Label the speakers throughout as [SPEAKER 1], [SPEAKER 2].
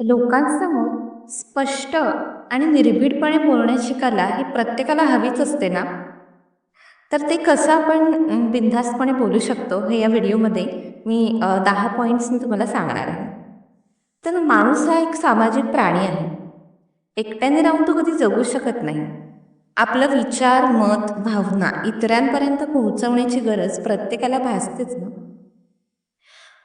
[SPEAKER 1] लोकांसमोर स्पष्ट आणि निर्भीडपणे बोलण्याची कला ही प्रत्येकाला हवीच असते ना? तर ते कसं आपण बिनधास्तपणे बोलू शकतो हे या व्हिडिओमध्ये मी दहा पॉईंट्स मी तुम्हाला सांगणार आहे. तर माणूस हा एक सामाजिक प्राणी आहे. एकट्याने राहून तो कधी जगू शकत नाही. आपलं विचार मत भावना इतरांपर्यंत पोहोचवण्याची गरज प्रत्येकाला भासतेच ना?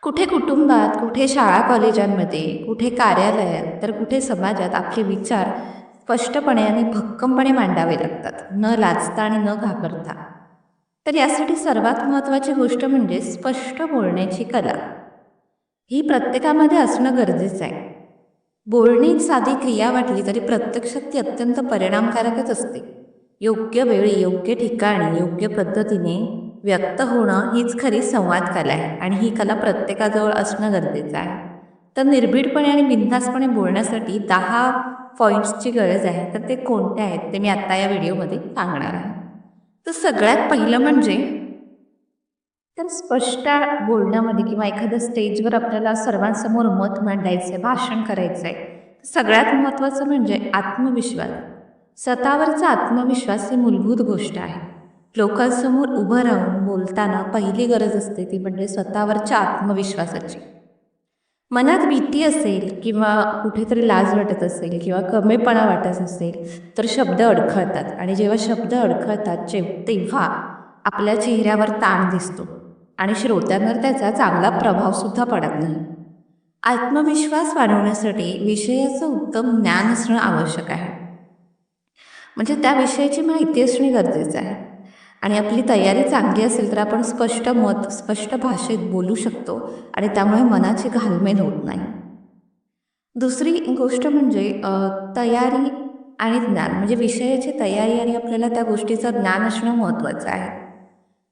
[SPEAKER 1] कुठे कुटुंबात कुठे शाळा कॉलेजांमध्ये कुठे कार्यालयात तर कुठे समाजात आपले विचार स्पष्टपणे आणि भक्कमपणे मांडावे लागतात. न लाजता आणि न घाबरता. तर यासाठी सर्वात महत्त्वाची गोष्ट म्हणजे स्पष्ट बोलण्याची कला. ही प्रत्येकामध्ये असणं गरजेचं आहे. बोलणी एक साधी क्रिया वाटली तरी प्रत्यक्षात ती अत्यंत परिणामकारकच असते. योग्य वेळी योग्य ठिकाणी योग्य पद्धतीने व्यक्त होणं हीच खरी संवाद कला आहे आणि ही कला प्रत्येकाजवळ असणं गरजेचं आहे. तर निर्भीडपणे आणि बिनधासपणे बोलण्यासाठी दहा पॉईंट्सची गरज आहे. तर ते कोणते आहेत ते मी आत्ता या व्हिडिओमध्ये सांगणार आहे. तर सगळ्यात पहिलं म्हणजे तर स्पष्ट बोलण्यामध्ये किंवा एखाद्या स्टेजवर आपल्याला सर्वांसमोर मत मांडायचं आहे भाषण करायचं आहे सगळ्यात महत्त्वाचं म्हणजे आत्मविश्वास. स्वतःवरचा आत्मविश्वास ही मूलभूत गोष्ट आहे. लोकांसमोर उभं राहून बोलताना पहिली गरज असते ती म्हणजे स्वतःवरच्या आत्मविश्वासाची. मनात भीती असेल किंवा कुठेतरी लाज वाटत असेल किंवा कमीपणा वाटत असेल तर शब्द अडखळतात. आणि जेव्हा शब्द अडखळतात तेव्हा आपल्या चेहऱ्यावर ताण दिसतो आणि श्रोत्यांवर त्याचा चांगला प्रभावसुद्धा पडत नाही. आत्मविश्वास वाढवण्यासाठी विषयाचं उत्तम ज्ञान असणं आवश्यक आहे. म्हणजे त्या विषयाची माहिती असणे गरजेचं आहे. आणि आपली तयारी चांगली असेल तर आपण स्पष्ट मत स्पष्ट भाषेत बोलू शकतो आणि त्यामुळे मनाची घालमेल होत नाही. दुसरी गोष्ट म्हणजे तयारी आणि ज्ञान. म्हणजे विषयाची तयारी आणि आपल्याला त्या गोष्टीचं ज्ञान असणं महत्त्वाचं आहे.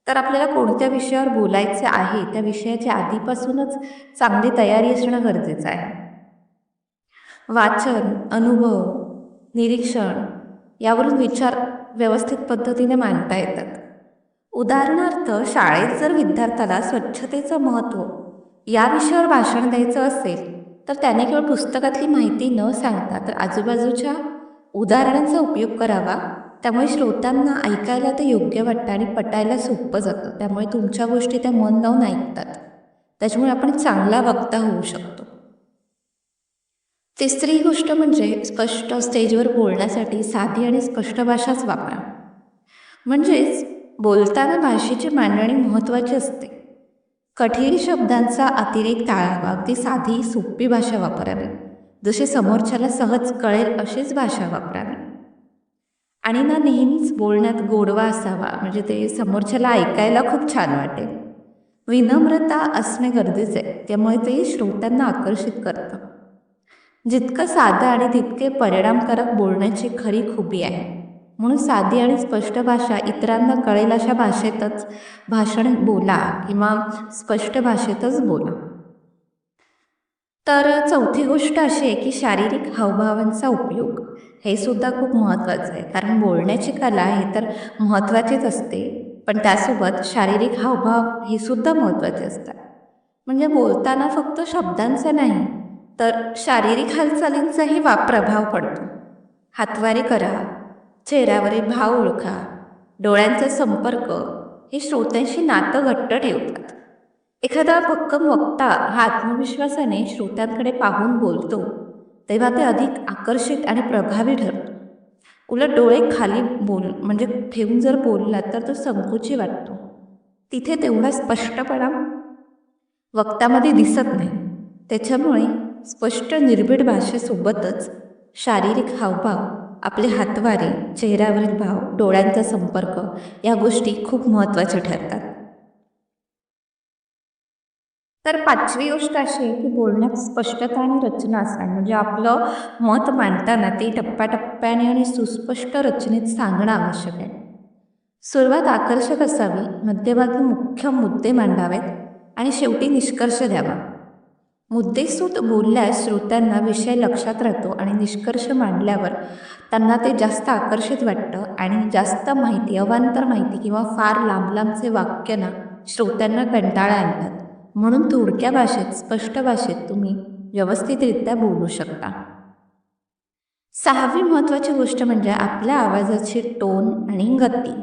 [SPEAKER 1] तर आपल्याला कोणत्या विषयावर बोलायचे आहे त्या विषयाची आधीपासूनच चांगली तयारी असणं गरजेचं आहे. वाचन अनुभव निरीक्षण यावरून विचार व्यवस्थित पद्धतीने मांडता येतात. उदाहरणार्थ शाळेत जर विद्यार्थ्याला स्वच्छतेचं महत्त्व या विषयावर भाषण द्यायचं असेल तर त्याने केवळ पुस्तकातली माहिती न सांगता तर आजूबाजूच्या उदाहरणांचा उपयोग करावा. त्यामुळे श्रोत्यांना ऐकायला ते योग्य वाटतं आणि पटायला सोपं जातं. त्यामुळे तुमच्या गोष्टी त्या मन लावून ऐकतात. त्याच्यामुळे आपण चांगला वक्ता होऊ शकतो. तिसरी गोष्ट म्हणजे स्पष्ट स्टेजवर बोलण्यासाठी साधी आणि स्पष्ट भाषाच वापरा. म्हणजेच बोलताना भाषेची मांडणी महत्त्वाची असते. कठीण शब्दांचा अतिरेक टाळावा. अगदी साधी सोपी भाषा वापरावी. जशी समोरच्याला सहज कळेल अशीच भाषा वापरावी. आणि ना नेहमीच बोलण्यात गोडवा असावा. म्हणजे ते समोरच्याला ऐकायला खूप छान वाटेल. विनम्रता असणे गरजेचे आहे. त्यामुळे ते श्रोत्यांना आकर्षित करतं. जितकं साधं आणि तितके परिणामकारक बोलण्याची खरी खुबी आहे. म्हणून साधी आणि स्पष्ट भाषा इतरांना कळेल अशा भाषेतच भाषण बोला किंवा स्पष्ट भाषेतच बोला. तर चौथी गोष्ट अशी आहे की शारीरिक हावभावांचा उपयोग हे सुद्धा खूप महत्त्वाचं आहे. कारण बोलण्याची कला हे तर महत्त्वाचीच असते पण त्यासोबत शारीरिक हावभाव हे सुद्धा महत्त्वाचे असतात. म्हणजे बोलताना फक्त शब्दांचा नाही तर शारीरिक हालचालींचाही वा प्रभाव पडतो. हातवारे करा चेहऱ्यावरील भाव ओळखा. डोळ्यांचा संपर्क. हे श्रोत्यांशी नातं घट्ट ठेवतात. एखादा भक्कम वक्ता हा आत्मविश्वासाने श्रोत्यांकडे पाहून बोलतो तेव्हा ते अधिक आकर्षित आणि प्रभावी ठरतो उलट डोळे खाली बोल म्हणजे ठेवून जर बोलला तर तो संकोची वाटतो. तिथे तेवढा स्पष्टपणा वक्तामध्ये दिसत नाही. त्याच्यामुळे स्पष्ट निर्भीड भाषेसोबतच शारीरिक हावभाव आपले हातवारे चेहऱ्यावरील भाव डोळ्यांचा संपर्क या गोष्टी खूप महत्त्वाच्या ठरतात. तर पाचवी गोष्ट अशी आहे की बोलण्यात स्पष्टता आणि रचना असणार म्हणजे आपलं मत मांडताना ते टप्प्याटप्प्याने आणि सुस्पष्ट रचनेत सांगणं आवश्यक आहे. सुरुवात आकर्षक असावी मध्यभागी मुख्य मुद्दे मांडावेत आणि शेवटी निष्कर्ष द्यावा. मुद्देसूद बोलल्यास श्रोत्यांना विषय लक्षात राहतो आणि निष्कर्ष मांडल्यावर त्यांना ते जास्त आकर्षित वाटतं आणि जास्त माहिती अवांतर माहिती किंवा फार लांब लांबचे वाक्य ना श्रोत्यांना कंटाळा आणतात. म्हणून थोडक्या भाषेत स्पष्ट भाषेत तुम्ही व्यवस्थितरित्या बोलू शकता. सहावी महत्त्वाची गोष्ट म्हणजे आपल्या आवाजाची टोन आणि गती.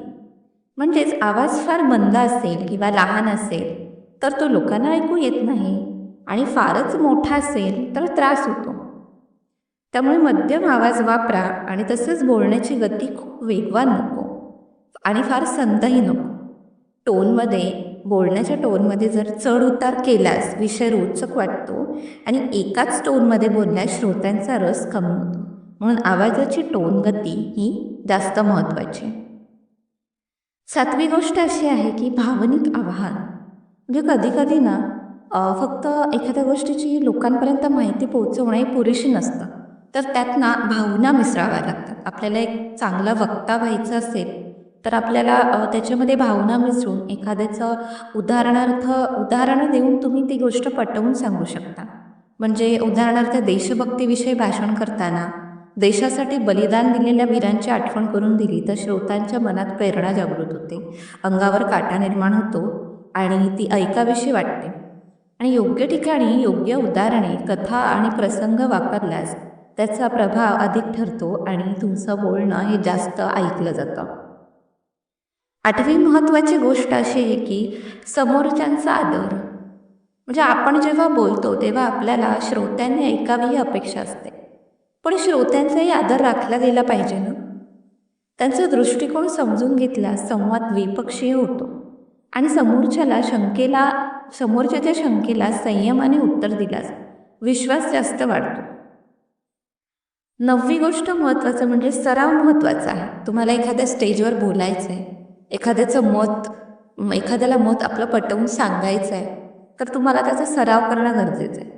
[SPEAKER 1] म्हणजेच आवाज फार मंद असेल किंवा लहान असेल तर तो लोकांना ऐकू येत नाही. आणि फारच मोठा असेल तर त्रास होतो. त्यामुळे मध्यम आवाज वापरा आणि तसंच बोलण्याची गती खूप वेगवान नको आणि फार संतही नको. टोनमध्ये बोलण्याच्या टोनमध्ये जर चढ उतार केल्यास विषय रोचक वाटतो आणि एकाच टोनमध्ये बोलल्यास श्रोत्यांचा रस कमी होतो. म्हणून आवाजाची टोन गती ही जास्त महत्त्वाची. आहे. सातवी गोष्ट अशी आहे की भावनिक आवाहन. म्हणजे कधी कधी ना फक्त एखाद्या गोष्टीची लोकांपर्यंत माहिती पोहोचवणं हे पुरेशी नसतं. तर त्यात ना भावना मिसळाव्या लागतात. आपल्याला एक चांगला वक्ता व्हायचं असेल तर आपल्याला त्याच्यामध्ये भावना मिसळून एखाद्याचं उदाहरणार्थ उदाहरणं देऊन तुम्ही ती गोष्ट पटवून सांगू शकता. म्हणजे उदाहरणार्थ देशभक्तीविषयी भाषण करताना देशासाठी बलिदान दिलेल्या वीरांची आठवण करून दिली तर श्रोतांच्या मनात प्रेरणा जागृत होते. अंगावर काटा निर्माण होतो आणि ती ऐकावीशी वाटते. आणि योग्य ठिकाणी योग्य उदाहरणे कथा आणि प्रसंग वापरल्यास त्याचा प्रभाव अधिक ठरतो आणि तुमचं बोलणं हे जास्त ऐकलं जातं. आठवी महत्त्वाची गोष्ट अशी आहे की समोरच्यांचा आदर. म्हणजे आपण जेव्हा बोलतो तेव्हा आपल्याला श्रोत्यांनी ऐकावी ही अपेक्षा असते. पण श्रोत्यांचाही आदर राखला गेला पाहिजे ना? त्यांचा दृष्टिकोन समजून घेतल्यास संवाद द्विपक्षीय होतो. आणि समोरच्याला शंकेला समोरच्याच्या शंकेला संयमाने उत्तर दिला विश्वास जास्त वाढतो. नववी गोष्ट महत्त्वाचं म्हणजे सराव महत्त्वाचा आहे. तुम्हाला एखाद्या स्टेजवर बोलायचं आहे एखाद्याचं मत एखाद्याला मत आपलं पटवून सांगायचं आहे तर तुम्हाला त्याचा सराव करणं गरजेचं आहे.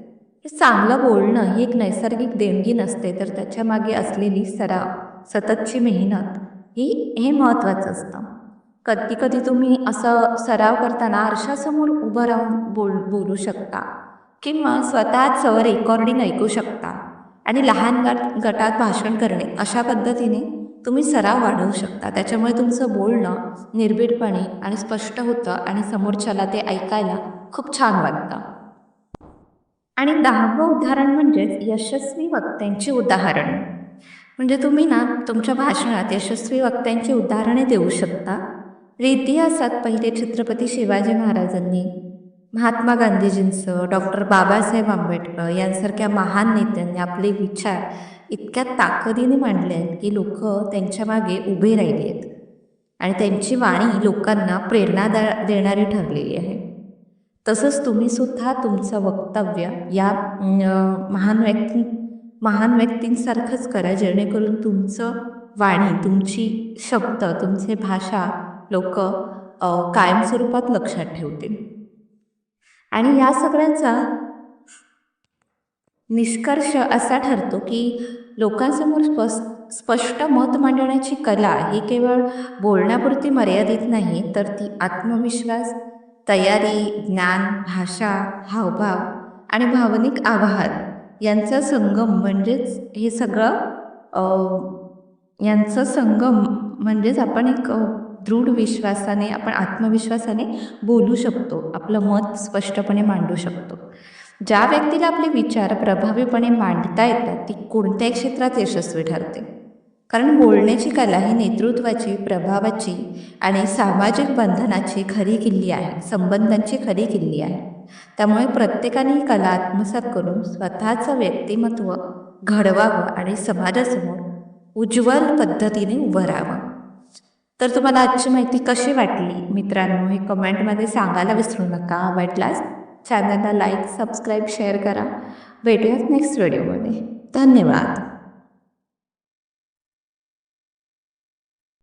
[SPEAKER 1] हे चांगलं बोलणं ही एक नैसर्गिक देणगी नसते तर त्याच्यामागे असलेली सराव सततची मेहनत ही हे महत्त्वाचं असतं. कधी कधी तुम्ही असं सराव करताना आरशासमोर उभं राहून बोल बोलू शकता किंवा स्वतःचं रेकॉर्डिंग ऐकू शकता आणि लहान गट गटात भाषण करणे. अशा पद्धतीने तुम्ही सराव वाढवू शकता. त्याच्यामुळे तुमचं बोलणं निर्भीडपणे आणि स्पष्ट होतं आणि समोरच्याला ते ऐकायला खूप छान वाटतं. आणि दहावं उदाहरण म्हणजेच यशस्वी वक्त्यांची उदाहरण. म्हणजे तुम्ही ना तुमच्या भाषणात यशस्वी वक्त्यांची उदाहरणे देऊ शकता. इतिहासात पहिले छत्रपती शिवाजी महाराजांनी. महात्मा गांधीजींचं डॉक्टर बाबासाहेब आंबेडकर यांसारख्या महान नेत्यांनी आपले विचार इतक्या ताकदीने मांडले आहेत की लोक त्यांच्या मागे उभे राहिले आहेत. आणि त्यांची वाणी लोकांना प्रेरणा देणारी ठरलेली आहे. तसंच तुम्ही सुद्धा तुमचं वक्तव्य या महान व्यक्ती महान व्यक्तींसारखंच करा जेणेकरून तुमचं वाणी तुमची शब्द तुमचे भाषा लोक कायमस्वरूपात लक्षात ठेवतील. आणि या सगळ्यांचा निष्कर्ष असा ठरतो की लोकांसमोर स्पस स्पष्ट मत मांडण्याची कला ही केवळ बोलण्यापुरती मर्यादित नाही तर ती आत्मविश्वास तयारी ज्ञान भाषा हावभाव आणि भावनिक आवाहन यांचा संगम म्हणजेच हे सगळं यांचं संगम म्हणजेच आपण एक दृढ विश्वासाने आपण आत्मविश्वासाने बोलू शकतो आपलं मत स्पष्टपणे मांडू शकतो. ज्या व्यक्तीला आपले विचार प्रभावीपणे मांडता येतात ती कोणत्याही क्षेत्रात यशस्वी ठरते. कारण बोलण्याची कला ही नेतृत्वाची प्रभावाची आणि सामाजिक बंधनाची खरी किल्ली आहे संबंधांची खरी किल्ली आहे. त्यामुळे प्रत्येकाने ही कला आत्मसात करून स्वतःचं व्यक्तिमत्व घडवावं आणि समाजासमोर उज्ज्वल पद्धतीने उभं राहावं. तर तुम्हाला आजची माहिती कशी वाटली? मित्रांनो हे कमेंटमध्ये सांगायला विसरू नका. आवडल्यास चॅनलला लाईक सबस्क्राईब शेअर करा. भेटूयात नेक्स्ट व्हिडिओमध्ये धन्यवाद.